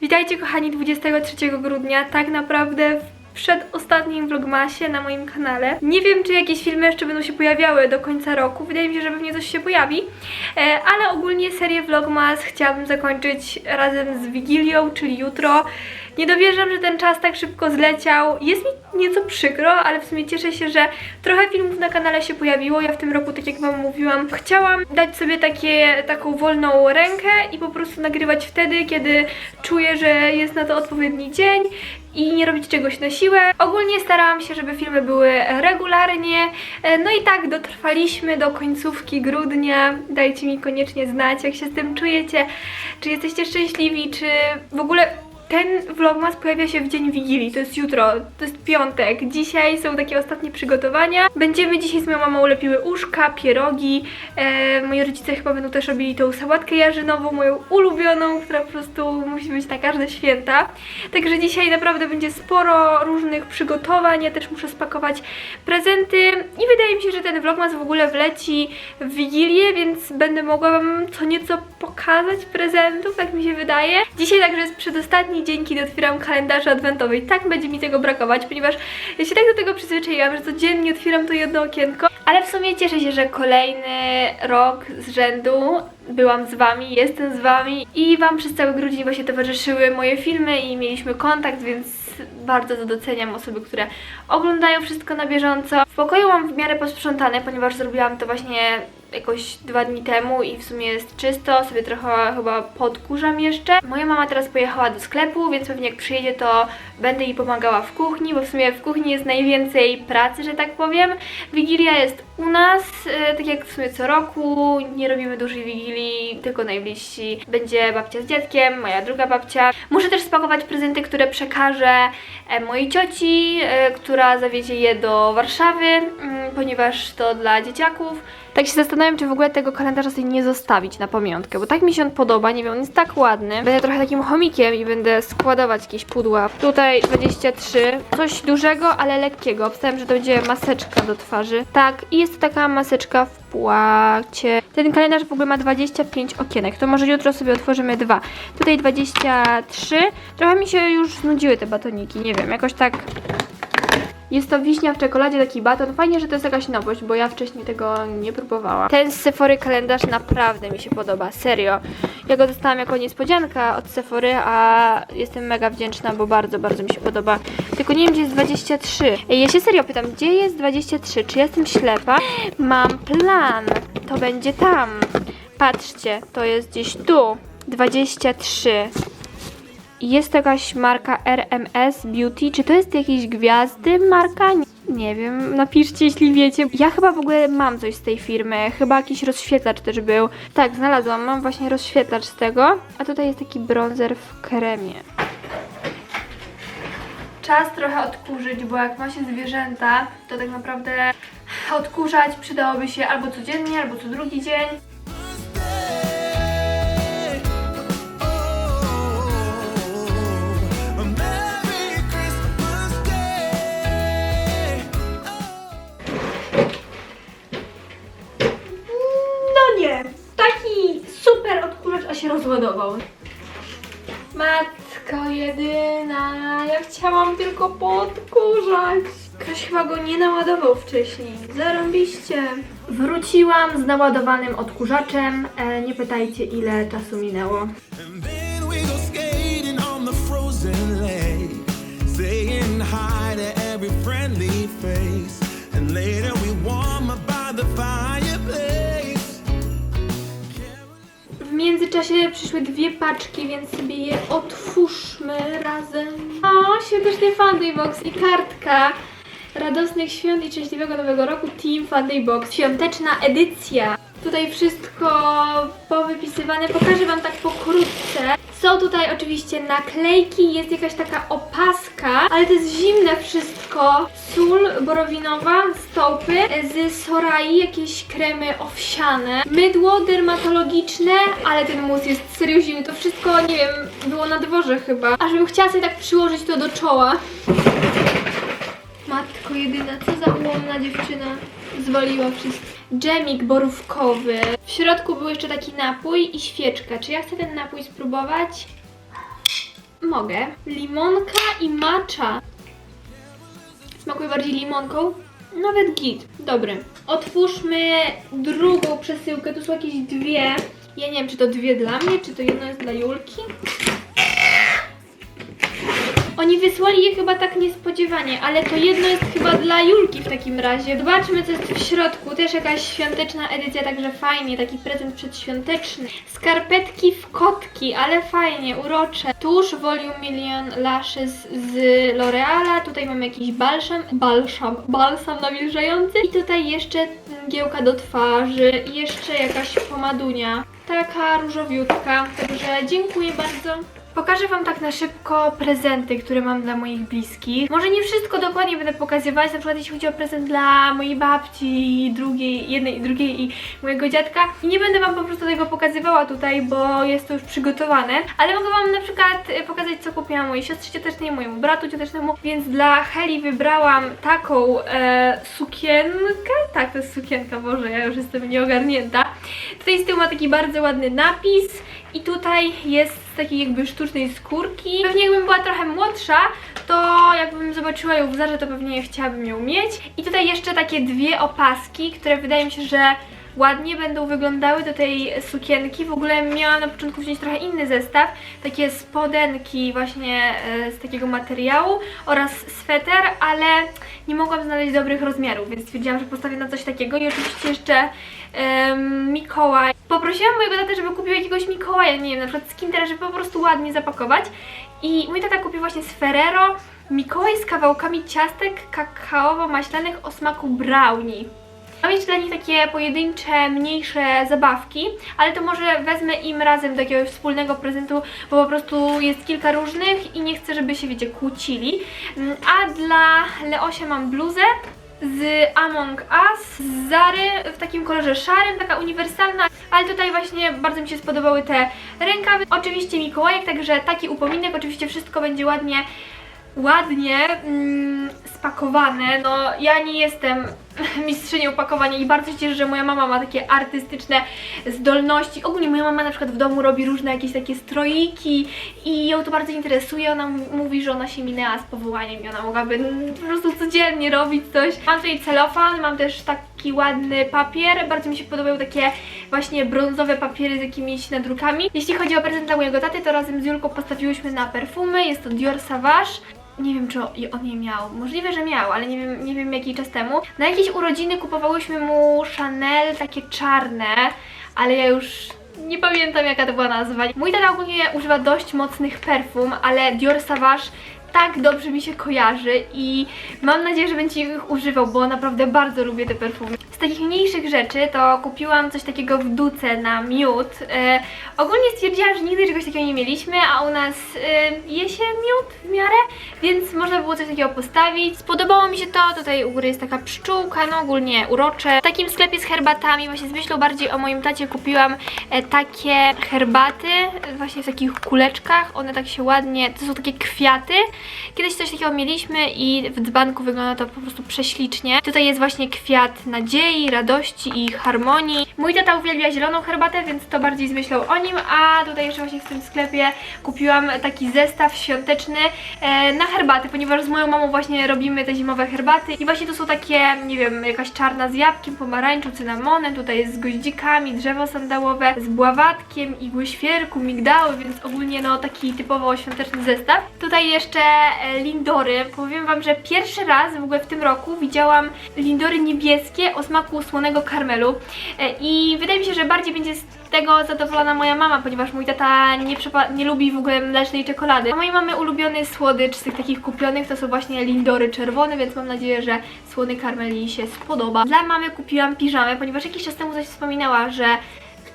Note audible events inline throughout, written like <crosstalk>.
Witajcie kochani 23 grudnia, tak naprawdę w przedostatnim vlogmasie na moim kanale. Nie wiem, czy jakieś filmy jeszcze będą się pojawiały do końca roku, wydaje mi się, że pewnie coś się pojawi, e, ale ogólnie serię vlogmas chciałabym zakończyć razem z Wigilią, czyli jutro. Nie dowierzam, że ten czas tak szybko zleciał. Jest mi nieco przykro, ale w sumie cieszę się, że trochę filmów na kanale się pojawiło. Ja w tym roku, tak jak Wam mówiłam, chciałam dać sobie takie, taką wolną rękę i po prostu nagrywać wtedy, kiedy czuję, że jest na to odpowiedni dzień i nie robić czegoś na siłę. Ogólnie starałam się, żeby filmy były regularnie. No i tak dotrwaliśmy do końcówki grudnia. Dajcie mi koniecznie znać, jak się z tym czujecie. Czy jesteście szczęśliwi, czy w ogóle ten vlogmas pojawia się w dzień Wigilii, to jest jutro, to jest piątek. Dzisiaj są takie ostatnie przygotowania. Będziemy dzisiaj z moją mamą lepiły uszka, pierogi. E, moi rodzice chyba będą też robili tą sałatkę jarzynową, moją ulubioną, która po prostu musi być na każde święta. Także dzisiaj naprawdę będzie sporo różnych przygotowań. Ja też muszę spakować prezenty i wydaje mi się, że ten vlogmas w ogóle wleci w Wigilię, więc będę mogła Wam co nieco pokazać prezentów, tak mi się wydaje. Dzisiaj także jest przedostatni dzień, kiedy otwieram kalendarze adwentowy i tak będzie mi tego brakować, ponieważ ja się tak do tego przyzwyczaiłam, że codziennie otwieram to jedno okienko. Ale w sumie cieszę się, że kolejny rok z rzędu byłam z Wami, jestem z Wami i Wam przez cały grudzień właśnie towarzyszyły moje filmy i mieliśmy kontakt, więc bardzo to doceniam osoby, które oglądają wszystko na bieżąco. W pokoju mam w miarę posprzątane, ponieważ zrobiłam to właśnie jakoś dwa dni temu i w sumie jest czysto, sobie trochę chyba podkurzam jeszcze. Moja mama teraz pojechała do sklepu, więc pewnie jak przyjedzie to będę jej pomagała w kuchni, bo w sumie w kuchni jest najwięcej pracy, że tak powiem. Wigilia jest u nas, e, tak jak w sumie co roku, nie robimy dużej wigilii, tylko najbliżsi. Będzie babcia z dziadkiem, moja druga babcia. Muszę też spakować prezenty, które przekażę e, mojej cioci, e, która zawiezie je do Warszawy, mm, ponieważ to dla dzieciaków. Tak się zastanawiam, czy w ogóle tego kalendarza sobie nie zostawić na pamiątkę, bo tak mi się on podoba, nie wiem, on jest tak ładny. Będę trochę takim chomikiem i będę składować jakieś pudła. Tutaj 23, coś dużego, ale lekkiego. Obstałem, że to będzie maseczka do twarzy. Tak, i jest to taka maseczka w płacie. Ten kalendarz w ogóle ma 25 okienek, to może jutro sobie otworzymy dwa. Tutaj 23. Trochę mi się już znudziły te batoniki, nie wiem, jakoś tak jest to wiśnia w czekoladzie, taki baton. Fajnie, że to jest jakaś nowość, bo ja wcześniej tego nie próbowałam. Ten z Sephory kalendarz naprawdę mi się podoba, serio. Ja go dostałam jako niespodzianka od Sephory, a jestem mega wdzięczna, bo bardzo, bardzo mi się podoba. Tylko nie wiem, gdzie jest 23. Ej, ja się serio pytam, gdzie jest 23? Czy jestem ślepa? Mam plan. To będzie tam. Patrzcie, to jest gdzieś tu. 23. Jest to jakaś marka RMS Beauty. Czy to jest jakieś gwiazdy marka? Nie, wiem, napiszcie jeśli wiecie. Ja chyba w ogóle mam coś z tej firmy. Chyba jakiś rozświetlacz też był. Tak, znalazłam. Mam właśnie rozświetlacz z tego. A tutaj jest taki bronzer w kremie. Czas trochę odkurzyć, bo jak ma się zwierzęta, to tak naprawdę odkurzać przydałoby się albo codziennie, albo co drugi dzień. Się rozładował. Matko jedyna, ja chciałam tylko podkurzać. Ktoś chyba go nie naładował wcześniej. Zarąbiście. Wróciłam z naładowanym odkurzaczem. E, nie pytajcie ile czasu minęło. Saying hi to every friendly face. And later we warm up międzyczasie przyszły dwie paczki, więc sobie je otwórzmy razem. O, świąteczny Funday Box i kartka. Radosnych świąt i szczęśliwego nowego roku Team Funday Box. Świąteczna edycja. Tutaj wszystko powypisywane. Pokażę Wam tak pokrótce. Są tutaj oczywiście naklejki, jest jakaś taka opaska, ale to jest zimne wszystko. Sól borowinowa, stopy, z Sorai jakieś kremy owsiane, mydło dermatologiczne, ale ten mus jest serio zimny. To wszystko, nie wiem, było na dworze chyba. Aż bym chciała sobie tak przyłożyć to do czoła. Matko jedyna, co za ułomna dziewczyna. zwaliła wszystko. Dżemik borówkowy. W środku był jeszcze taki napój i świeczka. Czy ja chcę ten napój spróbować? Mogę. Limonka i matcha. Smakuje bardziej limonką. Nawet git. Dobry. Otwórzmy drugą przesyłkę. Tu są jakieś dwie. Ja nie wiem, czy to dwie dla mnie, czy to jedno jest dla Julki. Oni wysłali je chyba tak niespodziewanie, ale to jedno jest chyba dla Julki w takim razie. Zobaczmy, co jest w środku. Też jakaś świąteczna edycja, także fajnie, taki prezent przedświąteczny. Skarpetki w kotki, ale fajnie, urocze. Tusz Volume Million Lashes z L'Oreala. Tutaj mamy jakiś balsam, balsam, balsam nawilżający. I tutaj jeszcze mgiełka do twarzy i jeszcze jakaś pomadunia. Taka różowiutka, także dziękuję bardzo. Pokażę Wam tak na szybko prezenty, które mam dla moich bliskich. Może nie wszystko dokładnie będę pokazywać, na przykład jeśli chodzi o prezent dla mojej babci, drugiej, jednej i drugiej i mojego dziadka. I nie będę Wam po prostu tego pokazywała tutaj, bo jest to już przygotowane. Ale mogę Wam na przykład e, pokazać, co kupiłam mojej siostrze ciotecznej, mojemu bratu ciotecznemu. Więc dla Heli wybrałam taką e, sukienkę. Tak, to jest sukienka, Boże, ja już jestem nieogarnięta. Tutaj z tyłu ma taki bardzo ładny napis. I tutaj jest z takiej jakby sztucznej skórki. Pewnie jakbym była trochę młodsza, to jakbym zobaczyła ją w Zarze, to pewnie chciałabym ją mieć. I tutaj jeszcze takie dwie opaski, które wydaje mi się, że ładnie będą wyglądały do tej sukienki. W ogóle miałam na początku wziąć trochę inny zestaw, takie spodenki właśnie e, z takiego materiału oraz sweter, ale nie mogłam znaleźć dobrych rozmiarów, więc stwierdziłam, że postawię na coś takiego i oczywiście jeszcze em, Mikołaj. Poprosiłam mojego tatę, żeby kupił jakiegoś Mikołaja, nie wiem, na przykład z Kindera, żeby po prostu ładnie zapakować. I mój tata kupił właśnie z Ferrero Mikołaj z kawałkami ciastek kakaowo-maślanych o smaku brownie. Mam jeszcze dla nich takie pojedyncze, mniejsze zabawki, ale to może wezmę im razem do jakiegoś wspólnego prezentu, bo po prostu jest kilka różnych i nie chcę, żeby się, wiecie, kłócili. Mm, A dla Leosia mam bluzę z Among Us, z Zary w takim kolorze szarym, taka uniwersalna, ale tutaj właśnie bardzo mi się spodobały te rękawy. Oczywiście Mikołajek, także taki upominek, oczywiście wszystko będzie ładnie ładnie mm, spakowane. No, ja nie jestem <laughs> mistrzynią pakowania i bardzo się cieszę, że moja mama ma takie artystyczne zdolności. Ogólnie moja mama na przykład w domu robi różne jakieś takie stroiki i ją to bardzo interesuje. Ona mówi, że ona się minęła z powołaniem i ona mogłaby mm, po prostu codziennie robić coś. Mam tutaj celofan, mam też taki ładny papier. Bardzo mi się podobają takie właśnie brązowe papiery z jakimiś nadrukami. Jeśli chodzi o prezent dla mojego taty, to razem z Julką postawiłyśmy na perfumy. Jest to Dior Sauvage. Nie wiem, czy on je miał. Możliwe, że miał, ale nie wiem, nie wiem jaki czas temu. Na jakieś urodziny kupowałyśmy mu Chanel takie czarne, ale ja już nie pamiętam jaka to była nazwa. Mój tata ogólnie używa dość mocnych perfum, ale Dior Sauvage tak dobrze mi się kojarzy i mam nadzieję, że będzie ich używał, bo naprawdę bardzo lubię te perfumy. Z takich mniejszych rzeczy to kupiłam coś takiego w duce na miód. E, ogólnie stwierdziłam, że nigdy czegoś takiego nie mieliśmy, a u nas e, je się miód w miarę, więc można było coś takiego postawić. Spodobało mi się to, tutaj u góry jest taka pszczółka, no ogólnie urocze. W takim sklepie z herbatami, właśnie z myślą bardziej o moim tacie kupiłam e, takie herbaty, e, właśnie w takich kuleczkach, one tak się ładnie, to są takie kwiaty. Kiedyś coś takiego mieliśmy i w dzbanku wygląda to po prostu prześlicznie. Tutaj jest właśnie kwiat nadziei, radości i harmonii. Mój tata uwielbia zieloną herbatę, więc to bardziej z myślą o nim, a tutaj jeszcze właśnie w tym sklepie kupiłam taki zestaw świąteczny e, na herbaty, ponieważ z moją mamą właśnie robimy te zimowe herbaty i właśnie to są takie, nie wiem, jakaś czarna z jabłkiem, pomarańczą, cynamonem, tutaj jest z goździkami, drzewo sandałowe, z bławatkiem, igły świerku, migdały, więc ogólnie no taki typowo świąteczny zestaw. Tutaj jeszcze lindory. Powiem Wam, że pierwszy raz w ogóle w tym roku widziałam lindory niebieskie o smaku słonego karmelu e, i wydaje mi się, że bardziej będzie z tego zadowolona moja mama, ponieważ mój tata nie, nie lubi w ogóle mlecznej czekolady. A mojej mamy ulubiony słodycz z tych takich kupionych to są właśnie lindory czerwone, więc mam nadzieję, że słony karmel jej się spodoba. Dla mamy kupiłam piżamę, ponieważ jakiś czas temu coś wspominała, że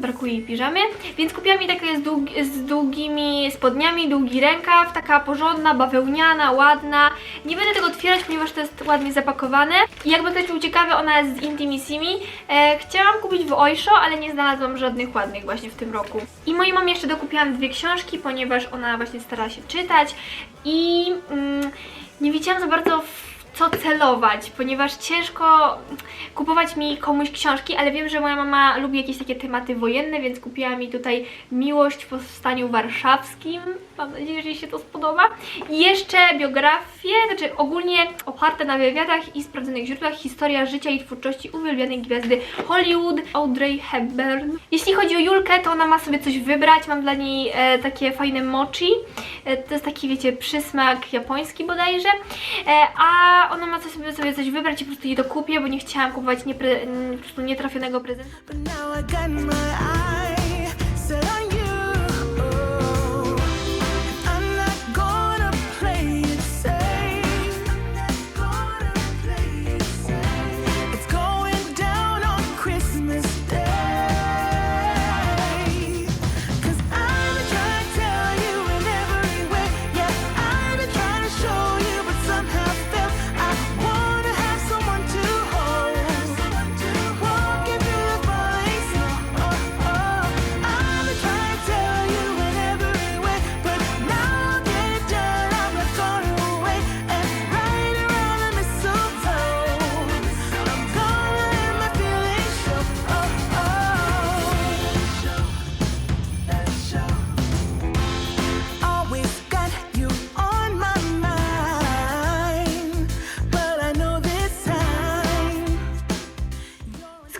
brakuje jej piżamy, więc kupiłam jej takie z, długi, z długimi spodniami, długi rękaw, taka porządna, bawełniana, ładna. Nie będę tego otwierać, ponieważ to jest ładnie zapakowane. I jakby ktoś był ciekawy, ona jest z Intimissimi. E, chciałam kupić w Oysho, ale nie znalazłam żadnych ładnych właśnie w tym roku. I mojej mamie jeszcze dokupiłam dwie książki, ponieważ ona właśnie starała się czytać i mm, nie wiedziałam za bardzo co celować, ponieważ ciężko kupować mi komuś książki, ale wiem, że moja mama lubi jakieś takie tematy wojenne, więc kupiła mi tutaj Miłość w Powstaniu Warszawskim. Mam nadzieję, że jej się to spodoba. I jeszcze biografię, znaczy ogólnie oparte na wywiadach i sprawdzonych źródłach historia życia i twórczości uwielbianej gwiazdy Hollywood Audrey Hepburn. Jeśli chodzi o Julkę, to ona ma sobie coś wybrać. Mam dla niej e, takie fajne mochi. E, to jest taki, wiecie, przysmak japoński bodajże. E, a ona ma coś sobie, sobie coś wybrać i po prostu jej dokupię, bo nie chciałam kupować niepre, po prostu nietrafionego prezenta.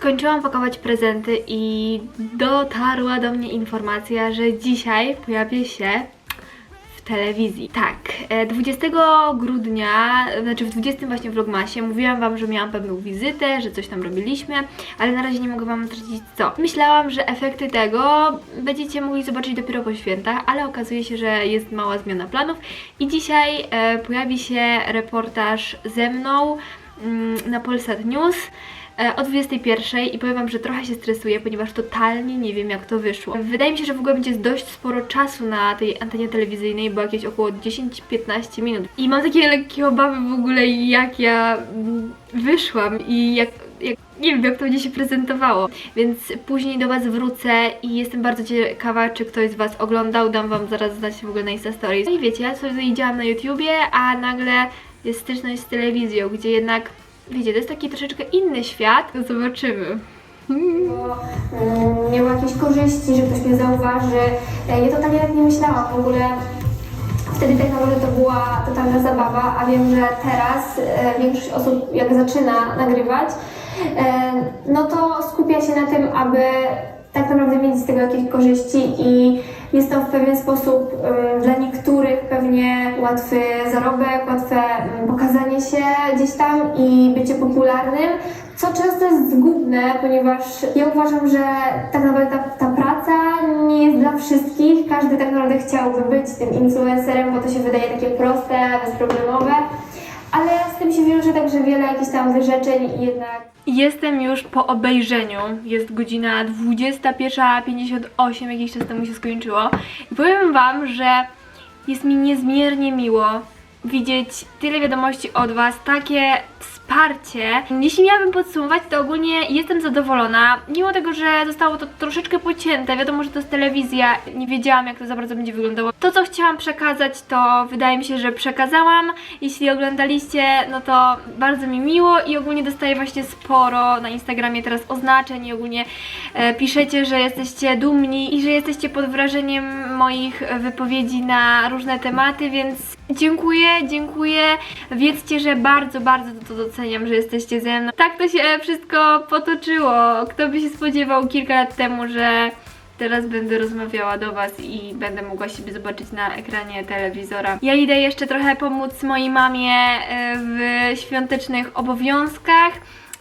Skończyłam pakować prezenty i dotarła do mnie informacja, że dzisiaj pojawię się w telewizji. Tak, e, 20 grudnia, znaczy w 20 właśnie vlogmasie mówiłam Wam, że miałam pewną wizytę, że coś tam robiliśmy, ale na razie nie mogę Wam zdradzić co. Myślałam, że efekty tego będziecie mogli zobaczyć dopiero po świętach, ale okazuje się, że jest mała zmiana planów i dzisiaj e, pojawi się reportaż ze mną mm, na Polsat News e, o 21 i powiem Wam, że trochę się stresuję, ponieważ totalnie nie wiem jak to wyszło. Wydaje mi się, że w ogóle będzie dość sporo czasu na tej antenie telewizyjnej, bo jakieś około 10-15 minut. I mam takie lekkie obawy w ogóle jak ja mm, wyszłam i jak, jak nie wiem, jak to będzie się prezentowało, więc później do Was wrócę i jestem bardzo ciekawa, czy ktoś z Was oglądał, dam Wam zaraz znać w ogóle na Insta Stories. No i wiecie, ja sobie działam na YouTubie, a nagle jest styczność z telewizją, gdzie jednak, wiecie, to jest taki troszeczkę inny świat. Zobaczymy. bo mm, miał jakieś korzyści, że ktoś mnie zauważy. E, Ja totalnie tak nie myślałam w ogóle. Wtedy tak naprawdę to była totalna zabawa, a wiem, że teraz e, większość osób jak zaczyna nagrywać, e, no to skupia się na tym, aby tak naprawdę mieć z tego jakieś korzyści i jest to w pewien sposób dla niektórych pewnie łatwy zarobek, łatwe pokazanie się gdzieś tam i bycie popularnym, co często jest zgubne, ponieważ ja uważam, że tak naprawdę ta, ta praca nie jest dla wszystkich. Każdy tak naprawdę chciałby być tym influencerem, bo to się wydaje takie proste, bezproblemowe, ale z tym się wiąże także wiele jakichś tam wyrzeczeń i jednak Jestem już po obejrzeniu. Jest godzina 21.58, jakiś czas temu się skończyło. I powiem Wam, że jest mi niezmiernie miło widzieć tyle wiadomości od Was, takie wsparcie. Jeśli miałabym podsumować, to ogólnie jestem zadowolona. Mimo tego, że zostało to troszeczkę pocięte, wiadomo, że to jest telewizja, nie wiedziałam jak to za bardzo będzie wyglądało. To, co chciałam przekazać, to wydaje mi się, że przekazałam. Jeśli oglądaliście, no to bardzo mi miło i ogólnie dostaję właśnie sporo na Instagramie teraz oznaczeń i ogólnie e, piszecie, że jesteście dumni i że jesteście pod wrażeniem moich wypowiedzi na różne tematy, więc dziękuję, dziękuję. Wiedzcie, że bardzo, bardzo to doceniam, że jesteście ze mną. Tak to się wszystko potoczyło. Kto by się spodziewał kilka lat temu, że teraz będę rozmawiała do Was i będę mogła siebie zobaczyć na ekranie telewizora. Ja idę jeszcze trochę pomóc mojej mamie e, w świątecznych obowiązkach,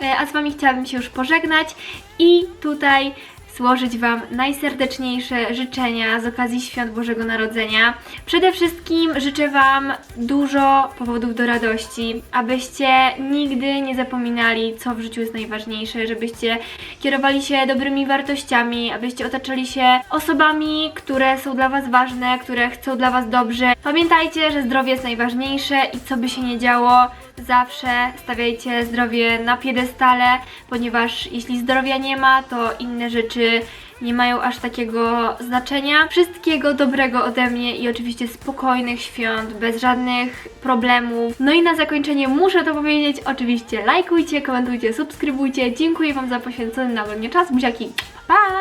e, a z Wami chciałabym się już pożegnać i tutaj złożyć Wam najserdeczniejsze życzenia z okazji Świąt Bożego Narodzenia. Przede wszystkim życzę Wam dużo powodów do radości, abyście nigdy nie zapominali, co w życiu jest najważniejsze, żebyście kierowali się dobrymi wartościami, abyście otaczali się osobami, które są dla Was ważne, które chcą dla Was dobrze. Pamiętajcie, że zdrowie jest najważniejsze i co by się nie działo, zawsze stawiajcie zdrowie na piedestale, ponieważ jeśli zdrowia nie ma, to inne rzeczy nie mają aż takiego znaczenia. Wszystkiego dobrego ode mnie i oczywiście spokojnych świąt, bez żadnych problemów. No i na zakończenie muszę to powiedzieć, oczywiście lajkujcie, komentujcie, subskrybujcie. Dziękuję Wam za poświęcony na mnie czas. Buziaki, pa! pa!